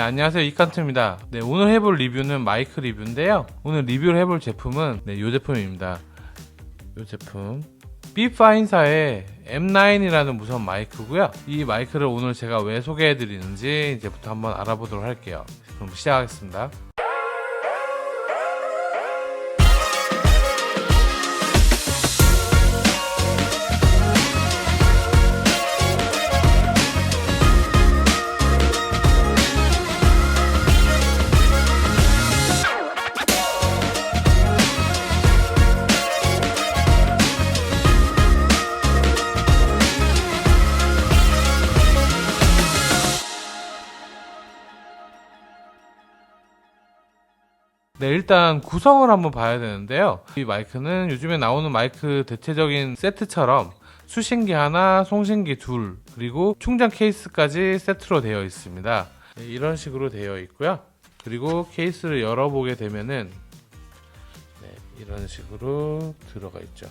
안녕하세요. 이칸트입니다. 네 오늘 해볼 리뷰는 마이크 리뷰인데요. 오늘 리뷰를 해볼 제품은 네, 이 제품입니다. 이 제품. 비파인사의 M9이라는 무선 마이크고요. 이 마이크를 오늘 제가 왜 소개해 드리는지 이제부터 한번 알아보도록 할게요. 그럼 시작하겠습니다 네, 일단 구성을 한번 봐야 되는데요. 이 마이크는 요즘에 나오는 마이크 대체적인 세트처럼 수신기 하나, 송신기 둘, 그리고 충전 케이스까지 세트로 되어 있습니다. 네, 이런 식으로 되어 있고요. 그리고 케이스를 열어보게 되면은 네, 이런 식으로 들어가 있죠.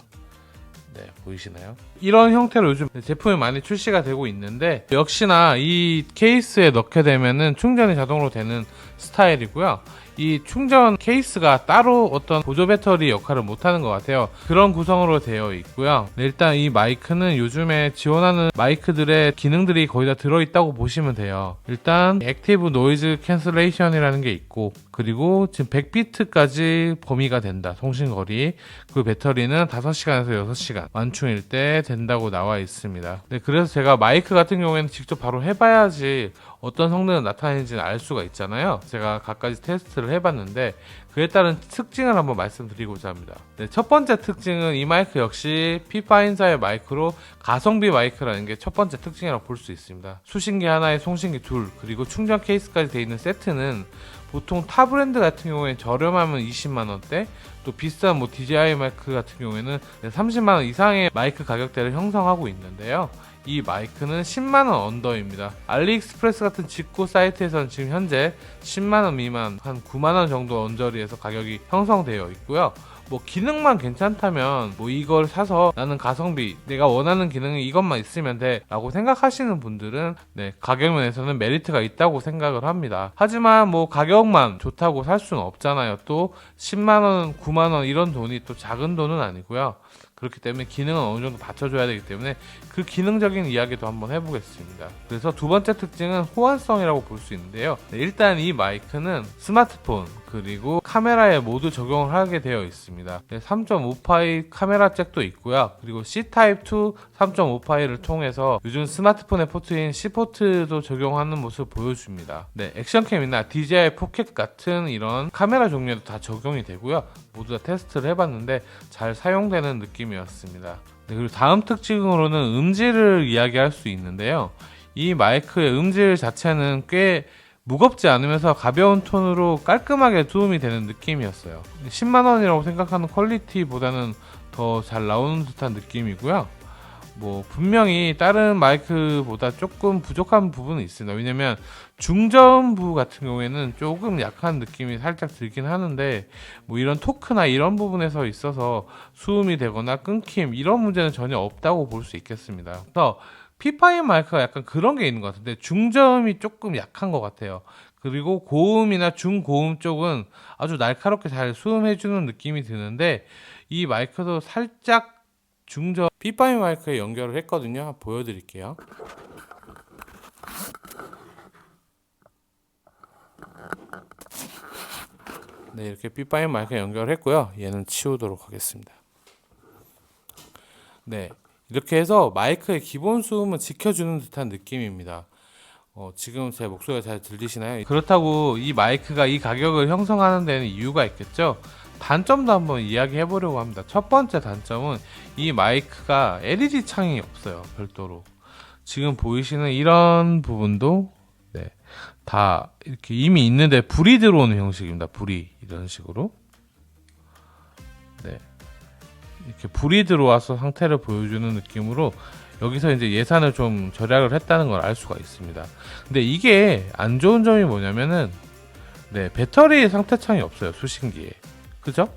네, 보이시나요? 이런 형태로 요즘 제품이 많이 출시가 되고 있는데 역시나 이 케이스에 넣게 되면은 충전이 자동으로 되는 스타일이고요. 이 충전 케이스가 따로 어떤 보조 배터리 역할을 못하는 것 같아요. 그런 구성으로 되어 있고요. 네, 일단 이 마이크는 요즘에 지원하는 마이크들의 기능들이 거의 다 들어있다고 보시면 돼요. 일단 액티브 노이즈 캔슬레이션이라는 게 있고 그리고 지금 100비트까지 범위가 된다. 통신거리. 그 배터리는 5시간에서 6시간 완충일 때 된다고 나와 있습니다. 네, 그래서 제가 마이크 같은 경우에는 직접 바로 해봐야지 어떤 성능을 나타내는지는 알 수가 있잖아요. 제가 갖가지 테스트를 해봤는데 그에 따른 특징을 한번 말씀드리고자 합니다. 네, 첫 번째 특징은 이 마이크 역시 피파인사의 마이크로 가성비 마이크라는 게 첫 번째 특징이라고 볼 수 있습니다. 수신기 하나에 송신기 둘 그리고 충전 케이스까지 되어 있는 세트는 보통 타 브랜드 같은 경우에 저렴하면 20만 원대, 또 비싼 뭐 DJI 마이크 같은 경우에는 30만 원 이상의 마이크 가격대를 형성하고 있는데요. 이 마이크는 10만원 언더입니다. 알리익스프레스 같은 직구 사이트에서는 지금 현재 10만원 미만, 한 9만원 정도 언저리에서 가격이 형성되어 있고요. 뭐 기능만 괜찮다면 뭐 이걸 사서 나는 가성비 내가 원하는 기능이 이것만 있으면 돼 라고 생각하시는 분들은 네 가격 면에서는 메리트가 있다고 생각을 합니다 하지만 뭐 가격만 좋다고 살 수는 없잖아요 또 10만원 9만원 이런 돈이 또 작은 돈은 아니고요 그렇기 때문에 기능은 어느 정도 받쳐줘야 되기 때문에 그 기능적인 이야기도 한번 해보겠습니다. 그래서 두 번째 특징은 호환성이라고 볼 수 있는데요. 네, 일단 이 마이크는 스마트폰 그리고 카메라에 모두 적용을 하게 되어 있습니다. 3.5파이 카메라 잭도 있고요. 그리고 C-Type 2 3.5파이를 통해서 요즘 스마트폰의 포트인 C 포트도 적용하는 모습을 보여줍니다. 네, 액션캠이나 DJI 포켓 같은 이런 카메라 종류에도 다 적용이 되고요. 모두 다 테스트를 해봤는데 잘 사용되는 느낌이 었습니다. 네, 그리고 다음 특징으로는 음질을 이야기할 수 있는데요. 이 마이크의 음질 자체는 꽤 무겁지 않으면서 가벼운 톤으로 깔끔하게 도움이 되는 느낌이었어요. 10만원이라고 생각하는 퀄리티보다는 더 잘 나오는 듯한 느낌이고요. 뭐, 분명히 다른 마이크보다 조금 부족한 부분은 있습니다. 왜냐면 중전부 같은 경우에는 조금 약한 느낌이 살짝 들긴 하는데, 뭐 이런 토크나 이런 부분에서 있어서 수음이 되거나 끊김, 이런 문제는 전혀 없다고 볼 수 있겠습니다. 그래서 피파인 마이크가 약간 그런 게 있는 것 같은데 중저음이 조금 약한 것 같아요. 그리고 고음이나 중고음 쪽은 아주 날카롭게 잘 수음해주는 느낌이 드는데 이 마이크도 살짝 중저 피파인 마이크에 연결을 했거든요. 보여드릴게요. 네 이렇게 피파인 마이크에 연결했고요. 얘는 치우도록 하겠습니다. 네 이렇게 해서 마이크의 기본 수음은 지켜주는 듯한 느낌입니다. 어, 지금 제 목소리가 잘 들리시나요? 그렇다고 이 마이크가 이 가격을 형성하는 데는 이유가 있겠죠? 단점도 한번 이야기해 보려고 합니다. 첫 번째 단점은 이 마이크가 LED 창이 없어요. 별도로. 지금 보이시는 이런 부분도 네, 다 이렇게 이미 있는데 불이 들어오는 형식입니다. 불이 이런 식으로. 네. 이렇게 불이 들어와서 상태를 보여주는 느낌으로 여기서 이제 예산을 좀 절약을 했다는 걸 알 수가 있습니다. 근데 이게 안 좋은 점이 뭐냐면은 네, 배터리 상태 창이 없어요. 수신기에. 그죠?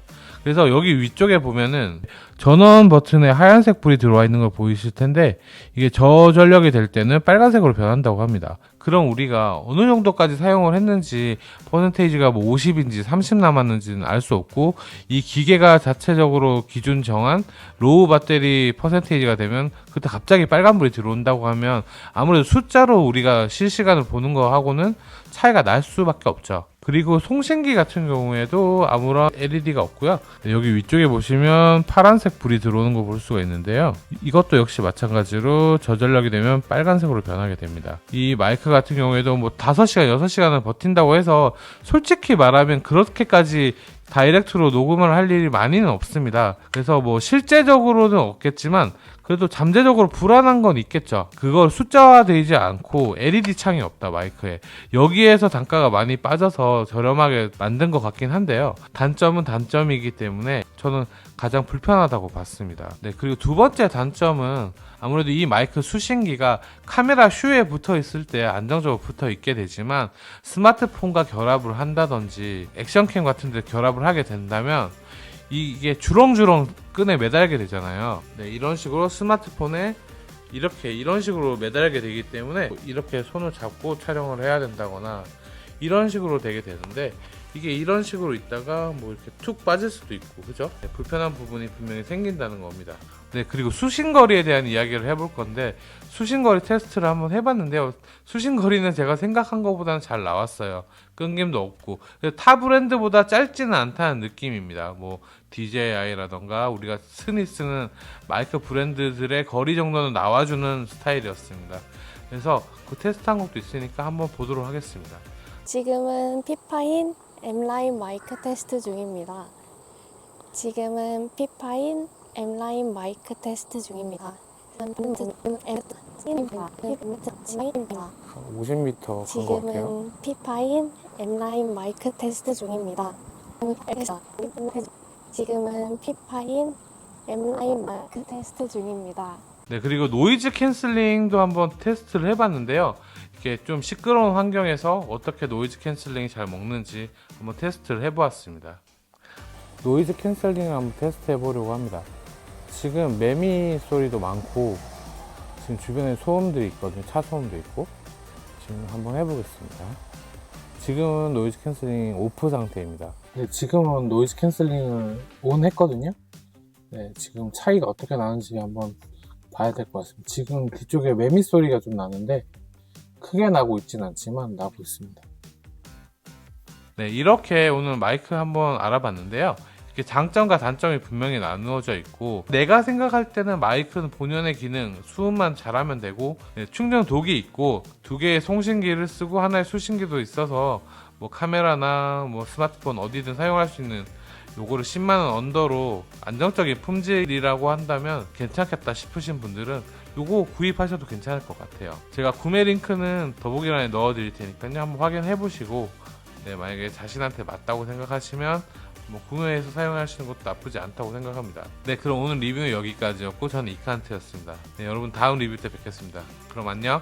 그래서 여기 위쪽에 보면은 전원 버튼에 하얀색 불이 들어와 있는 걸 보이실 텐데 이게 저전력이 될 때는 빨간색으로 변한다고 합니다. 그럼 우리가 어느 정도까지 사용을 했는지 퍼센테이지가 뭐 50인지 30 남았는지는 알 수 없고 이 기계가 자체적으로 기준 정한 로우 배터리 퍼센테이지가 되면 그때 갑자기 빨간불이 들어온다고 하면 아무래도 숫자로 우리가 실시간을 보는 거하고는 차이가 날 수밖에 없죠. 그리고 송신기 같은 경우에도 아무런 LED가 없고요. 여기 위쪽에 보시면 파란색 불이 들어오는 거 볼 수가 있는데요. 이것도 역시 마찬가지로 저전력이 되면 빨간색으로 변하게 됩니다. 이 마이크 같은 경우에도 뭐 5시간, 6시간을 버틴다고 해서 솔직히 말하면 그렇게까지 다이렉트로 녹음을 할 일이 많이는 없습니다. 그래서 뭐 실제적으로는 없겠지만 그래도 잠재적으로 불안한 건 있겠죠. 그걸 숫자화되지 않고 LED 창이 없다 마이크에. 여기에서 단가가 많이 빠져서 저렴하게 만든 것 같긴 한데요. 단점은 단점이기 때문에 저는 가장 불편하다고 봤습니다. 네, 그리고 두 번째 단점은 아무래도 이 마이크 수신기가 카메라 슈에 붙어 있을 때 안정적으로 붙어 있게 되지만 스마트폰과 결합을 한다든지 액션캠 같은 데 결합 을 하게 된다면 이게 주렁주렁 끈에 매달게 되잖아요. 네, 이런 식으로 스마트폰에 이렇게 이런 식으로 매달게 되기 때문에 이렇게 손을 잡고 촬영을 해야 된다거나 이런 식으로 되게 되는데 이게 이런 식으로 있다가 뭐 이렇게 툭 빠질 수도 있고 그죠? 네, 불편한 부분이 분명히 생긴다는 겁니다. 네 그리고 수신거리에 대한 이야기를 해볼 건데 수신거리 테스트를 한번 해봤는데요. 수신거리는 제가 생각한 것보다는 잘 나왔어요. 끊김도 없고 타 브랜드보다 짧지는 않다는 느낌입니다. 뭐 DJI라던가 우리가 흔히 쓰는 마이크 브랜드들의 거리 정도는 나와주는 스타일이었습니다. 그래서 그 테스트한 것도 있으니까 한번 보도록 하겠습니다. 지금은 피파인 M라인 마이크 테스트 중입니다. 지금은 피파인 M라인 마이크 테스트 중입니다. 50m 지금은 피파인 M라인 마이크 테스트 중입니다. 지금은 피파인 M라인 마이크 테스트 중입니다. 네, 그리고 노이즈 캔슬링도 한번 테스트를 해봤는데요. 이게 좀 시끄러운 환경에서 어떻게 노이즈 캔슬링이 잘 먹는지 한번 테스트를 해보았습니다. 노이즈 캔슬링을 한번 테스트 해보려고 합니다. 지금 매미 소리도 많고, 지금 주변에 소음들이 있거든요. 차 소음도 있고. 지금 한번 해보겠습니다. 지금은 노이즈 캔슬링 오프 상태입니다. 네, 지금은 노이즈 캔슬링을 온 했거든요. 네, 지금 차이가 어떻게 나는지 한번 봐야 될 것 같습니다. 지금 뒤쪽에 매미 소리가 좀 나는데 크게 나고 있진 않지만 나고 있습니다. 네, 이렇게 오늘 마이크 한번 알아봤는데요. 이렇게 장점과 단점이 분명히 나누어져 있고 내가 생각할 때는 마이크는 본연의 기능 수음만 잘하면 되고 네, 충전 독이 있고 두 개의 송신기를 쓰고 하나의 수신기도 있어서 뭐 카메라나 뭐 스마트폰 어디든 사용할 수 있는 요거를 10만원 언더로 안정적인 품질이라고 한다면 괜찮겠다 싶으신 분들은 요거 구입하셔도 괜찮을 것 같아요. 제가 구매 링크는 더보기란에 넣어 드릴 테니까요. 한번 확인해 보시고 네, 만약에 자신한테 맞다고 생각하시면 뭐 구매해서 사용하시는 것도 나쁘지 않다고 생각합니다. 네, 그럼 오늘 리뷰는 여기까지였고 저는 이칸트였습니다. 네, 여러분 다음 리뷰 때 뵙겠습니다. 그럼 안녕.